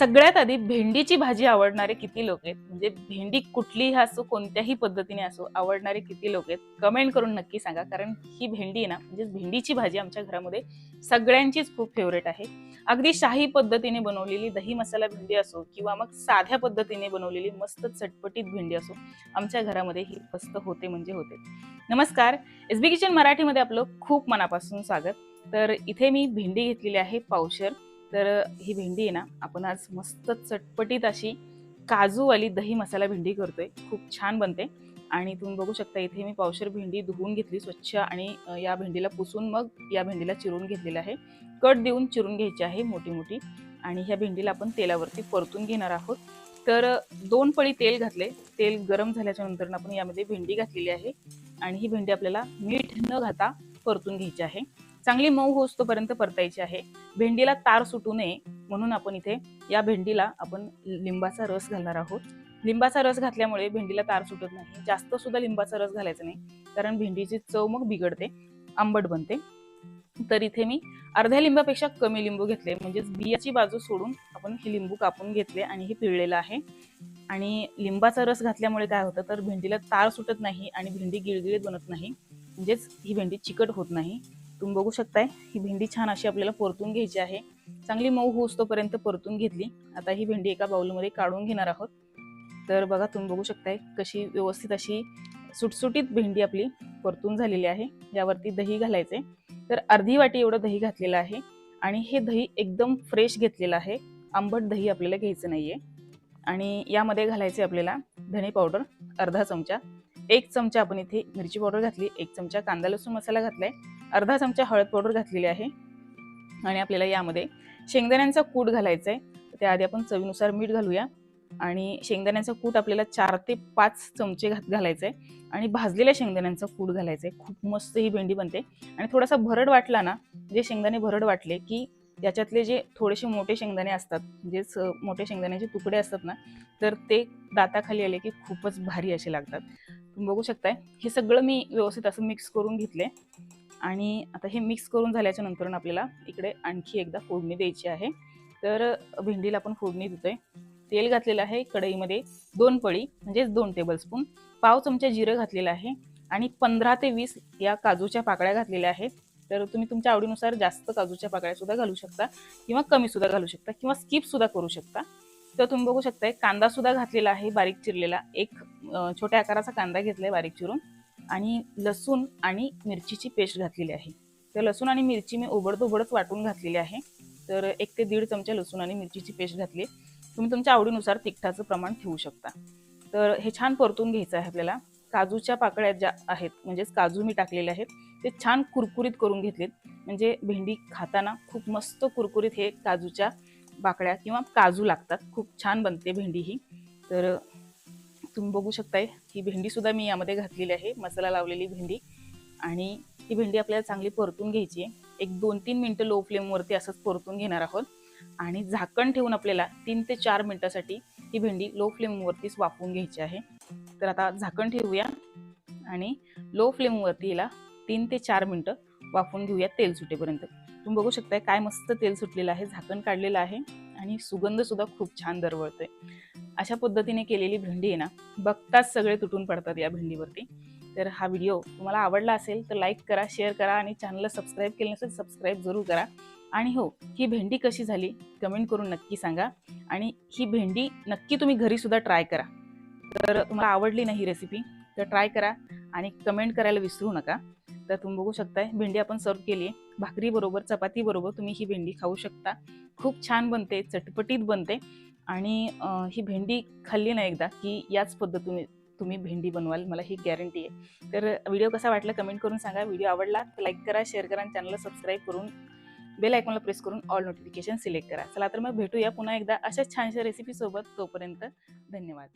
सगळ्यात आधी भेंडीची भाजी आवडणारे किती लोक आहेत? म्हणजे भेंडी कुठलीही असो कोणत्याही पद्धतीने असो आवडणारे किती लोक आहेत? कमेंट करून नक्की सांगा. कारण ही भेंडी आहे ना म्हणजे भेंडीची भाजी आमच्या घरामध्ये सगळ्यांचीच खूप फेवरेट आहे. अगदी शाही पद्धतीने बनवलेली दही मसाला भेंडी असो किंवा मग साध्या पद्धतीने बनवलेली मस्त चटपटीत भेंडी असो आमच्या घरामध्ये ही मस्त होते म्हणजे होते. नमस्कार. एस बी किचन मराठीमध्ये आपलं खूप मनापासून स्वागत. तर इथे मी भेंडी घेतलेली आहे पावशर. तर ही भेंडी आहे ना आपण आज मस्त चटपटीत अशी काजूवाली दही मसाला भेंडी करतोय. खूप छान बनते. आणि तुम्ही बघू शकता इथे मी पावशर भेंडी धुवून घेतली स्वच्छ आणि या भेंडीला पुसून मग या भेंडीला चिरून घेतलेलं आहे. कट देऊन चिरून घ्यायची आहे मोठी मोठी आणि ह्या भेंडीला आपण तेलावरती परतून घेणार आहोत. तर दोन पळी तेल घातले. तेल गरम झाल्याच्यानंतर आपण यामध्ये भेंडी घातलेली आहे. आणि ही भेंडी आपल्याला मीठ न घाता परतून घ्यायची आहे. चांगली मऊ होस्तोपर्यंत परतायची आहे. भेंडीला तार सुटू नये म्हणून आपण इथे या भेंडीला आपण लिंबाचा रस घालणार आहोत. लिंबाचा रस घातल्यामुळे भेंडीला तार सुटत नाही. जास्त सुद्धा लिंबाचा रस घालायचा नाही. कारण भेंडीची चव मग बिघडते आंबट बनते. तर इथे मी अर्ध्या लिंबापेक्षा कमी लिंबू घेतले. म्हणजेच बियाची बाजू सोडून आपण हे लिंबू कापून घेतले आणि हे पिळलेलं आहे. आणि लिंबाचा रस घातल्यामुळे काय होतं? तर भेंडीला तार सुटत नाही आणि भेंडी गिळगिळीत बनत नाही. म्हणजेच ही भेंडी चिकट होत नाही. तुम्ही बघू शकताय ही भेंडी छान अशी आपल्याला परतून घ्यायची आहे. चांगली मऊ होस्तोपर्यंत परतून घेतली. आता ही भेंडी एका बाउलमध्ये काढून घेणार आहोत. तर बघा तुम्ही बघू शकताय कशी व्यवस्थित अशी सुटसुटीत भेंडी आपली परतून झालेली आहे. यावरती दही घालायचे. तर अर्धी वाटी एवढं दही घातलेलं आहे. आणि हे दही एकदम फ्रेश घेतलेलं आहे. आंबट दही आपल्याला घ्यायचं नाहीये. आणि यामध्ये घालायचे आपल्याला धणे पावडर अर्धा चमचा एक चमचा आपण इथे मिरची पावडर घातली एक चमचा कांदा लसूण मसाला घातलाय अर्धा चमचा हळद पावडर घातलेली आहे आणि आपल्याला यामध्ये शेंगदाण्यांचा कूट घालायचा आहे त्याआधी आपण चवीनुसार मीठ घालूया आणि शेंगदाण्याचा कूट आपल्याला चार ते पाच चमचे घात घालायचे आहे आणि भाजलेल्या शेंगदाण्यांचा कूट घालायचा आहे खूप मस्त ही भेंडी बनते आणि थोडासा भरड वाटला ना जे शेंगदाणे भरड वाटले की याच्यातले जे थोडेसे मोठे शेंगदाणे असतात म्हणजे स- मोठे शेंगदाण्याचे तुकडे असतात ना तर ते दाताखाली आले की खूपच भारी असे लागतात. तुम्ही बघू शकताय. हे सगळं मी व्यवस्थित असं मिक्स करून घेतले आणि आता हे मिक्स करून झाल्याच्यानंतर आपल्याला इकडे आणखी एकदा फोडणी द्यायची आहे. तर भेंडीला आपण फोडणी देतोय. तेल घातलेलं आहे कढईमध्ये दोन पळी म्हणजेच दोन टेबलस्पून पाव चमचा जिरं घातलेलं आहे आणि पंधरा ते वीस या काजूच्या पाकळ्या घातलेल्या आहेत. तर तुम्ही तुमच्या आवडीनुसार जास्त काजूच्या पाकळ्या सुद्धा घालू शकता किंवा कमी सुद्धा घालू शकता किंवा स्किप सुद्धा करू शकता. तर तुम्ही बघू शकताय कांदा सुद्धा घातलेला आहे बारीक चिरलेला एक छोट्या आकाराचा कांदा घेतलाय बारीक चिरून आणि लसूण आणि मिरचीची पेस्ट घातलेली आहे. तर लसूण आणि मिरची मी उबडतोबडच वाटून घातलेली आहे. तर एक ते दीड चमचा लसूण आणि मिरचीची पेस्ट घातली तुम्ही तुमच्या आवडीनुसार तिखटाचं प्रमाण ठेवू शकता. तर हे छान परतून घ्यायचं आहे आपल्याला. काजूच्या पाकळ्या ज्या आहेत म्हणजेच काजू मी टाकलेले आहेत ते छान कुरकुरीत करून घेतलेत. म्हणजे भेंडी खाताना खूप मस्त कुरकुरीत हे काजूच्या पाकळ्या किंवा काजू लागतात. खूप छान बनते भेंडी ही. तर तुम्ही बघू शकताय ही भेंडी सुद्धा मी यामध्ये घातलेली आहे मसाला लावलेली भेंडी. आणि ही भेंडी आपल्याला चांगली परतून घ्यायची आहे. एक दोन तीन मिनटं लो फ्लेमवरती असंच परतून घेणार आहोत. आणि झाकण ठेवून आपल्याला तीन ते चार मिनटासाठी ही भेंडी लो फ्लेमवरतीच वाफवून घ्यायची आहे. तर आता झाकण ठेवूया. आणि लो फ्लेमवरती हिला तीन ते चार मिनटं वाफवून घेऊया तेल सुटेपर्यंत. तुम्ही बघू शकताय काय मस्त तेल सुटलेलं आहे झाकण काढलेलं आहे. आणि सुगंध सुद्धा खूप छान दरवळतोय. अशा पद्धतीने केलेली भेंडी आहे ना बघताच सगळे तुटून पडतात या भेंडीवरती. तर हा व्हिडिओ तुम्हाला आवडला असेल तर लाईक करा शेअर करा आणि चॅनलला सबस्क्राईब केलं नसेल सबस्क्राईब जरूर करा. आणि हो ही भेंडी कशी झाली कमेंट करून नक्की सांगा. आणि ही भेंडी नक्की तुम्ही घरी सुद्धा ट्राय करा. तर तुम्हाला आवडली नाही रेसिपी तर ट्राय करा आणि कमेंट करायला विसरू नका. तर तुम्ही बघू शकताय भेंडी आपण सर्व केली आहे. भाकरी बरोबर चपाती बरोबर तुम्ही ही भेंडी खाऊ शकता. खूप छान बनते चटपटीत बनते. आणि ही भेंडी खाल्ली ना एकदा की याच पद्धतीने तुम्ही भेंडी बनवाल मला ही गॅरंटी आहे. तर व्हिडिओ कसा वाटला कमेंट करून सांगा. व्हिडिओ आवडला तर लाईक करा शेअर करा आणि चॅनलला सबस्क्राईब करून बेल आयकॉनला प्रेस करून ऑल नोटिफिकेशन सिलेक्ट करा. चला तर मग भेटूया पुन्हा एकदा अशाच छानशा रेसिपीसोबत तोपर्यंत धन्यवाद.